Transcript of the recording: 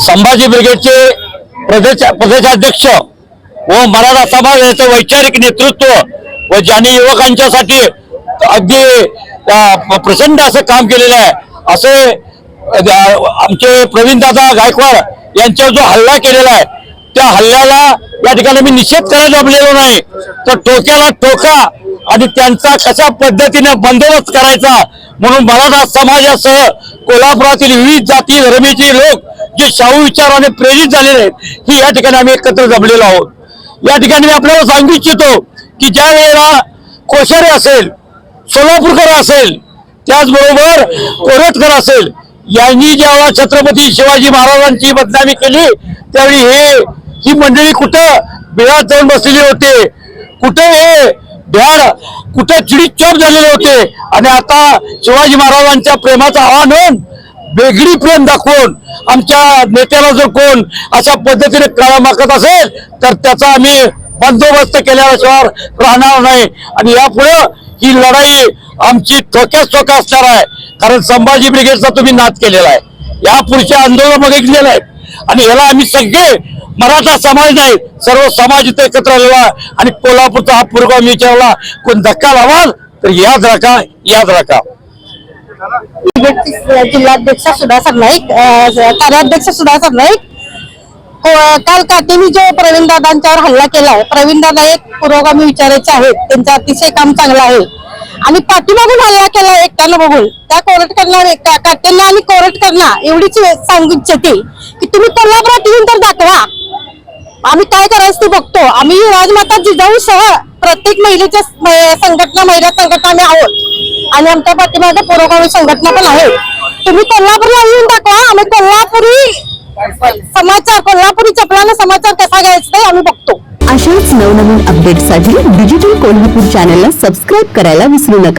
संभाजी ब्रिगेडचे प्रदेश प्रदेशाध्यक्ष व मराठा समाजाचं वैचारिक नेतृत्व व ज्यांनी युवकांच्यासाठी अगदी प्रचंड असं काम केलेलं आहे. असे आमचे प्रवीणदादा गायकवाड यांच्यावर जो हल्ला केलेला आहे त्या हल्ल्याला या ठिकाणी मी निषेध करायला जमलेलो नाही. तर टोक्याला टोका आणि त्यांचा कशा पद्धतीने बंदोबस्त करायचा म्हणून मराठा समाजासह कोल्हापुरातील विविध जाती धर्मीचे लोक जे शाहू विचाराने प्रेरित झालेले आहेत ही या ठिकाणी आम्ही एकत्र जमलेलो आहोत. या ठिकाणी मी आपल्याला सांगू इच्छितो की ज्या वेळेला कोश्यारी असेल सोलापूरकर असेल त्याचबरोबर कोरटकर असेल यांनी जेव्हा छत्रपती शिवाजी महाराजांची बदनामी केली त्यावेळी हे ही मंडळी कुठं बिळात जाऊन बसलेली होते कुठं हे भ्याड कुठे चिडीचोर झालेले होते. आणि आता शिवाजी महाराजांच्या प्रेमाचं आव्हान होऊन वेगळी प्रेम दाखवून आमच्या नेत्याला जर कोण अशा पद्धतीने काळा मागत असेल तर त्याचा आम्ही बंदोबस्त केल्याशिवाय राहणार नाही. आणि यापुढे ही लढाई आमची थोक्यात थोका असणार आहे. कारण संभाजी ब्रिगेडचा तुम्ही नाद केलेला आहे. या पुढच्या आंदोलन बघितलेलं आहे. आणि याला आम्ही सगळे मराठा समाज नाही सर्व समाज इथे एकत्र आलेला आणि कोल्हापूरचा हा पुरोगामी विचारला कोण धक्का लावाल तर याद राखा याद राखा. जिल्हाध्यक्ष सुधाकर नाईक कार्याध्यक्ष सुधाकर नाईक हो, काल काटेनी जो प्रवीण दादांच्यावर हल्ला केलाय प्रवीण दादा एक पुरोगामी विचारायचे आहेत. त्यांचं अतिशय काम चांगलं आहे. आणि पाठीमागून हल्ला केला एकट्यानं बघून. त्या कोरट करणार काटेंना आणि कोरट एवढीच सांगू इच्छिते की तुम्ही कोल्हापुरात येऊन तर दाखवा. आम्ही काय करायचं ते बघतो. आम्ही राजमाता जिजाऊ सह प्रत्येक महिलेच्या संघटना महिला संघटना आम्ही आहोत. आणि आमच्या पाठीमागे पुरोगामी संघटना पण आहे. तुम्ही कोल्हापूरला येऊन दाखवा. आम्ही कोल्हापुरी समाचार कोल्हापुरी चपलाने समाचार कसा घ्यायचा ते आम्ही बघतो. अशाच नवनवीन अपडेटसाठी डिजिटल कोल्हापूर चॅनलला सबस्क्राईब करायला विसरू नका.